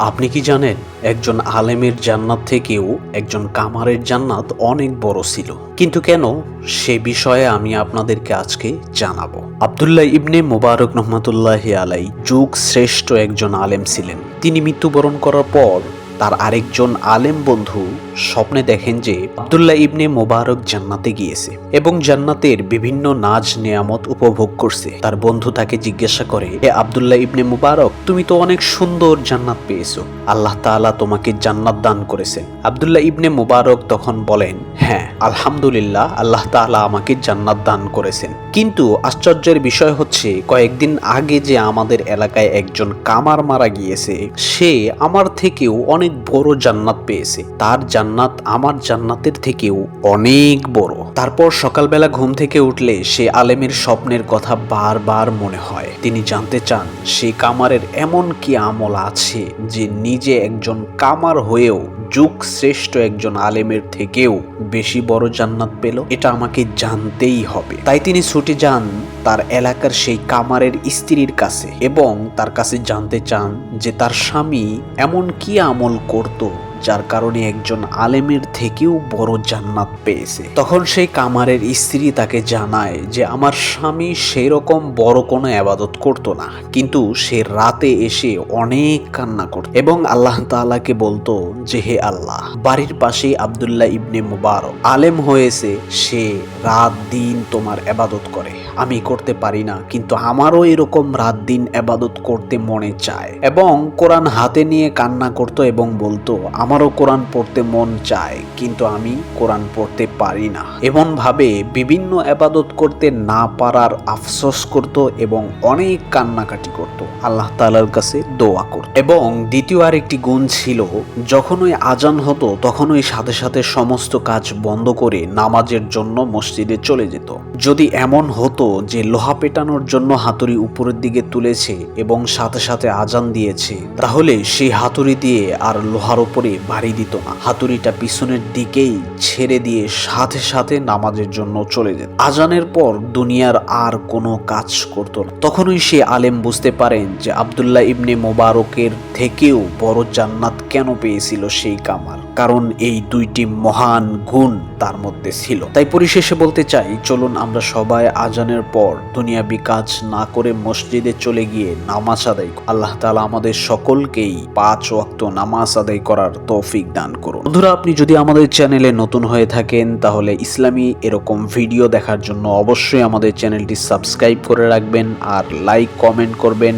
আপনি কি জানেন, একজন আলেমের জান্নাত থেকেও একজন কামারের জান্নাত অনেক বড় ছিল। কিন্তু কেন? সে বিষয়ে আমি আপনাদেরকে আজকে জানাব। আবদুল্লাহ ইবনে মোবারক রহমতুল্লাহ আলাই যুগ শ্রেষ্ঠ একজন আলেম ছিলেন। তিনি মৃত্যুবরণ করার পর তার আরেকজন আলেম বন্ধু স্বপ্নে দেখেন যে আবদুল্লাহ ইবনে মোবারক জান্নাতে গিয়েছে এবং জান্নাতের বিভিন্ন নাজ নেয়ামত উপভোগ করছে। তার বন্ধু তাকে জিজ্ঞাসা করে হে আবদুল্লাহ ইবনে মুবারক, তুমি তো অনেক সুন্দর জান্নাত পেয়েছ। আল্লাহ তাআলা তোমাকে জান্নাত দান করেছেন। আবদুল্লাহ ইবনে মুবারক তখন বলেন হ্যাঁ আলহামদুলিল্লাহ, আল্লাহ তাআলা আমাকে জান্নাত দান করেছেন। কিন্তু আশ্চর্যের বিষয় হচ্ছে, কয়েকদিন আগে যে আমাদের এলাকায় একজন কামার মারা গিয়েছে, সে আমার থেকেও অনেক বড় জান্নাত পেয়েছে। তার জান্নাত আমার জান্নাতের থেকেও অনেক বড়। তারপর সকালবেলা ঘুম থেকে উঠলে সে আলেমের স্বপ্নের কথা বারবার মনে হয়। তিনি জানতে চান, সে কামারের এমন কি আমল আছে যে নিজে একজন কামার হয়েও যুগ শ্রেষ্ঠ একজন আলেমের থেকেও বেশি বড় জান্নাত পেল? এটা আমাকে জানতেই হবে। তাই তিনি ছুটে যান তার এলাকার সেই কামারের স্ত্রীর কাছে এবং তার কাছে জানতে চান যে তার স্বামী এমন কি আমল করত। যার কারণে একজন আলেমের থেকেও বড় জান্নাত পেয়েছে। তখন সেই কামারের স্ত্রী তাকে জানায় যে, আমার স্বামী সেই রকম বড় কোনো আবাদত করত না, কিন্তু সে রাতে এসে অনেক কান্না করত এবং আল্লাহ তাআলাকে বলতো যে, হে আল্লাহ, বাড়ির পাশেই আবদুল্লাহ ইবনে মুবারক, আলেম হয়েছে, সে রাত দিন তোমার আবাদত করে। আমি করতে পারি না, কিন্তু আমারও এরকম রাত দিন আবাদত করতে মনে চায়। এবং কোরআন হাতে নিয়ে কান্না করত এবং বলতো আমারও কোরআন পড়তে মন চায়, কিন্তু আমি কোরআন পড়তে পারি না। এমনভাবে বিভিন্ন আবাদত করতে না পারার আফসোস করত এবং অনেক কান্নাকাটি করত। আল্লাহ তাআলার কাছে দোয়া করত। এবং দ্বিতীয় আরেকটি গুণ ছিল যখন ওই আজান হতো তখন ওই সাথে সাথে সমস্ত কাজ বন্ধ করে নামাজের জন্য মসজিদে চলে যেত। যদি এমন হতো যে লোহা পেটানোর জন্য হাতুড়ি উপরের দিকে তুলেছে এবং সাথে সাথে আজান দিয়েছে, তাহলে সেই হাতুড়ি দিয়ে আর লোহার উপরে বাড়ি দিত। না হাতুড়িটা পিছনের দিকেই ছেড়ে দিয়ে সাথে সাথে নামাজের জন্য চলে যেত। আজানের পর দুনিয়ার আর কোনো কাজ করত না। তখনই সে আলেম বুঝতে পারেন যে আবদুল্লাহ ইবনে মোবারকের থেকেও বড় জান্নাত কেন পেয়েছিল সেই কামার কারণ এই দুইটি মহান গুণ তার মধ্যে ছিল। তাই পরিশেষে বলতে চাই, চলুন আমরা সবাই আজানের পর দুনিয়াবি কাজ না করে মসজিদে চলে গিয়ে নামাজ আদায় আল্লাহ তালা আমাদের সকলকেই পাঁচ ওয়াক্ত নামাজ আদায় করার তৌফিক দান করুন। বন্ধুরা, আপনি যদি আমাদের চ্যানেলে নতুন হয়ে থাকেন, তাহলে ইসলামী এরকম ভিডিও দেখার জন্য অবশ্যই আমাদের চ্যানেলটি সাবস্ক্রাইব করে রাখবেন আর লাইক, কমেন্ট করবেন।